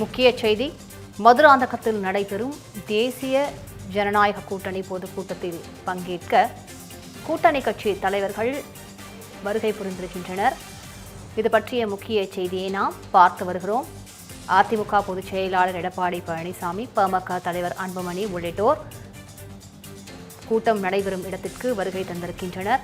முக்கிய செய்தி மதுராந்தகத்தில் நடைபெறும் தேசிய ஜனநாயக கூட்டணி பொதுக்கூட்டத்தில் பங்கேற்க கூட்டணி கட்சி தலைவர்கள் வருகை புரிந்திருக்கின்றனர். இது பற்றிய முக்கிய செய்தியை நாம் பார்த்து வருகிறோம். அதிமுக பொதுச் செயலாளர் எடப்பாடி பழனிசாமி பாமக தலைவர் அன்புமணி உள்ளிட்டோர் கூட்டம் நடைபெறும் இடத்திற்கு வருகை தந்திருக்கின்றனர்.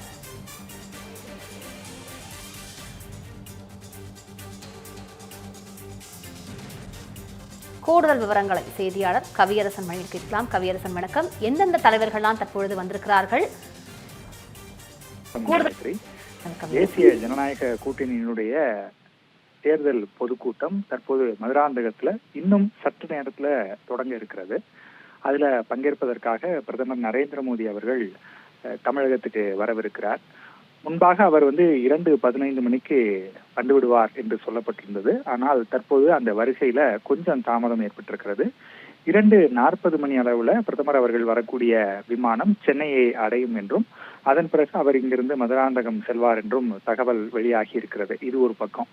கூடுதல் விவரங்களை செய்தியாளர் கவியரசன் மணியில் கேட்கலாம். கவியரசன் வணக்கம். எந்தெந்த தலைவர்கள்லாம் தற்பொழுது வந்திருக்கிறார்கள். தேசிய ஜனநாயக கூட்டணியினுடைய தேர்தல் பொதுக்கூட்டம் தற்போது மதுராந்தகத்துல இன்னும் சற்று நேரத்துல தொடங்க இருக்கிறது. அதுல பங்கேற்பதற்காக பிரதமர் நரேந்திர மோடி அவர்கள் தமிழகத்துக்கு வரவிருக்கிறார். முன்பாக அவர் வந்து இரண்டு பதினைந்து மணிக்கு வந்துவிடுவார் என்று சொல்லப்பட்டிருந்தது. ஆனால் தற்போது அந்த வரிசையில கொஞ்சம் தாமதம் ஏற்பட்டிருக்கிறது. இரண்டு நாற்பது மணி அளவுல பிரதமர் அவர்கள் வரக்கூடிய விமானம் சென்னையை அடையும் என்றும் அதன் பிறகு அவர் இங்கிருந்து மதுராந்தகம் செல்வார் என்றும் தகவல் வெளியாகி இருக்கிறது. இது ஒரு பக்கம்.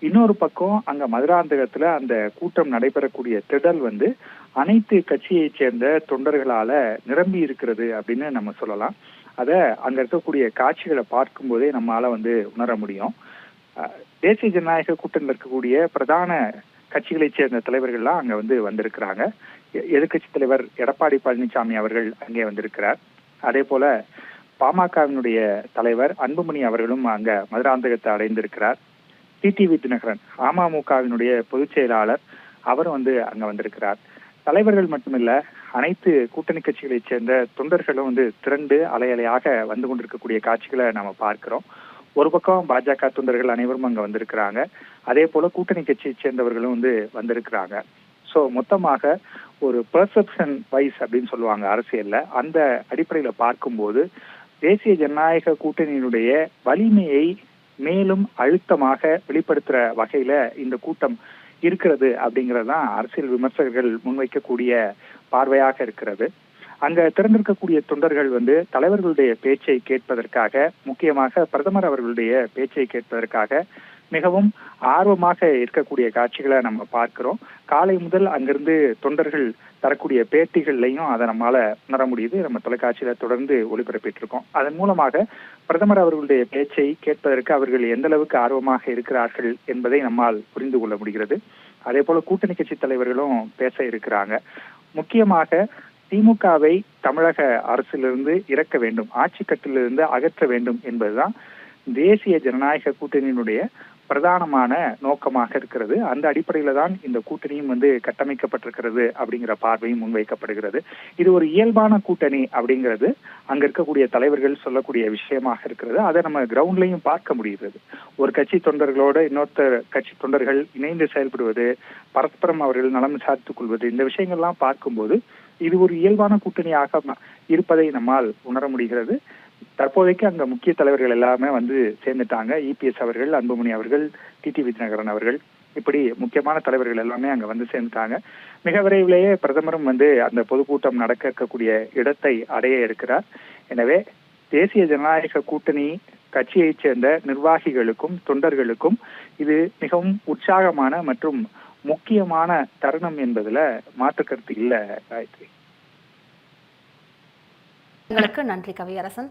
இன்னொரு பக்கம் அங்க மதுராந்தகத்துல அந்த கூட்டம் நடைபெறக்கூடிய திடல் வந்து அனைத்து கட்சியைச் சேர்ந்த தொண்டர்களால நிரம்பி இருக்கிறது அப்படின்னு நம்ம சொல்லலாம். அதை அங்கே இருக்கக்கூடிய காட்சிகளை பார்க்கும்போதே நம்மால வந்து உணர முடியும். தேசிய ஜனநாயக கூட்டணியில் இருக்கக்கூடிய பிரதான கட்சிகளைச் சேர்ந்த தலைவர்கள்லாம் அங்கே வந்து வந்திருக்கிறாங்க. எ- தலைவர் எடப்பாடி பழனிசாமி அவர்கள் அங்கே வந்திருக்கிறார். அதே போல பாமகவினுடைய தலைவர் அன்புமணி அவர்களும் அங்க மதுராந்தகத்தை அடைந்திருக்கிறார். டிடிவி தினகரன் அமமுகவினுடைய பொதுச் செயலாளர் அவரும் வந்து அங்க வந்திருக்கிறார். தலைவர்கள் மட்டுமில்ல அனைத்து கூட்டணி கட்சிகளைச் சேர்ந்த தொண்டர்களும் வந்து திரண்டு அலை அலையாக வந்து கொண்டிருக்கக்கூடிய காட்சிகளை நாம பார்க்கிறோம். ஒரு பக்கம் பாஜக தொண்டர்கள் அனைவரும் அங்க வந்திருக்கிறாங்க. அதே போல கூட்டணி கட்சியைச் சேர்ந்தவர்களும் வந்து வந்திருக்கிறாங்க. சோ மொத்தமாக ஒரு பெர்செப்ஷன் வைஸ் அப்படின்னு சொல்லுவாங்க அரசியல்ல. அந்த அடிப்படையில பார்க்கும்போது தேசிய ஜனநாயக கூட்டணியினுடைய வலிமையை மேலும் அழுத்தமாக வெளிப்படுத்துற வகையில இந்த கூட்டம் இருக்கிறது அப்படிங்கிறது தான் அரசியல் விமர்சகர்கள் முன்வைக்கக்கூடிய பார்வையாக இருக்கிறது. அங்க திறந்திருக்கக்கூடிய தொண்டர்கள் வந்து தலைவர்களுடைய பேச்சை கேட்பதற்காக முக்கியமாக பிரதமர் அவர்களுடைய பேச்சை கேட்பதற்காக மிகவும் ஆர்வமாக இருக்கக்கூடிய காட்சிகளை நம்ம பார்க்கிறோம். காலை முதல் அங்கிருந்து தொண்டர்கள் தரக்கூடிய பேட்டிகள்லையும் அதை நம்மால உணர முடியுது. நம்ம தொலைக்காட்சியில தொடர்ந்து ஒளிபரப்பிட்டு இருக்கோம் அதன் மூலமாக பிரதமர் அவர்களுடைய பேச்சை கேட்பதற்கு அவர்கள் எந்த அளவுக்கு ஆர்வமாக இருக்கிறார்கள் என்பதை நம்மால் புரிந்து கொள்ள முடிகிறது. அதே போல கூட்டணி கட்சி தலைவர்களும் பேச இருக்கிறாங்க. முக்கியமாக திமுகவை தமிழக அரசிலிருந்து இறக்க வேண்டும் ஆட்சி கட்டிலிருந்து அகற்ற வேண்டும் என்பதுதான் தேசிய ஜனநாயக கூட்டணியினுடைய பிரதானமான நோக்கமாக இருக்கிறது. அந்த அடிப்படையில தான் இந்த கூட்டணியும் வந்து கட்டமைக்கப்பட்டிருக்கிறது அப்படிங்கிற பார்வையும் முன்வைக்கப்படுகிறது. இது ஒரு இயல்பான கூட்டணி அப்படிங்கிறது. அங்க இருக்கக்கூடிய தலைவர்கள் சொல்லக்கூடிய விஷயமாக இருக்கிறது. அதை நம்ம கிரவுண்ட்லயும் பார்க்க முடிகிறது. ஒரு கட்சி தொண்டர்களோட இன்னொருத்தர் கட்சி தொண்டர்கள் இணைந்து செயல்படுவது பரஸ்பரம் அவர்கள் நலம் விசாரித்துக் கொள்வது இந்த விஷயங்கள்லாம் பார்க்கும்போது இது ஒரு இயல்பான கூட்டணியாக இருப்பதை நம்மால் உணர முடிகிறது. தற்போதைக்கு அங்க முக்கிய தலைவர்கள் எல்லாமே வந்து சேர்ந்துட்டாங்க. இபிஎஸ் அவர்கள் அன்புமணி அவர்கள் டிடிவி விஜயநகரன் அவர்கள் இப்படி முக்கியமான தலைவர்கள் எல்லாமே அங்க வந்து சேர்ந்துட்டாங்க. மிக விரைவிலேயே பிரதமரும் வந்து அந்த பொதுக்கூட்டம் நடக்க இருக்கக்கூடிய இடத்தை அடைய இருக்கிறார் எனவே தேசிய ஜனநாயக கூட்டணி கட்சியைச் சேர்ந்த நிர்வாகிகளுக்கும் தொண்டர்களுக்கும் இது மிகவும் உற்சாகமான மற்றும் முக்கியமான தருணம் என்பதுல மாற்று கருத்து இல்ல காயத்ரி. உங்களுக்கு நன்றி கவியரசன்.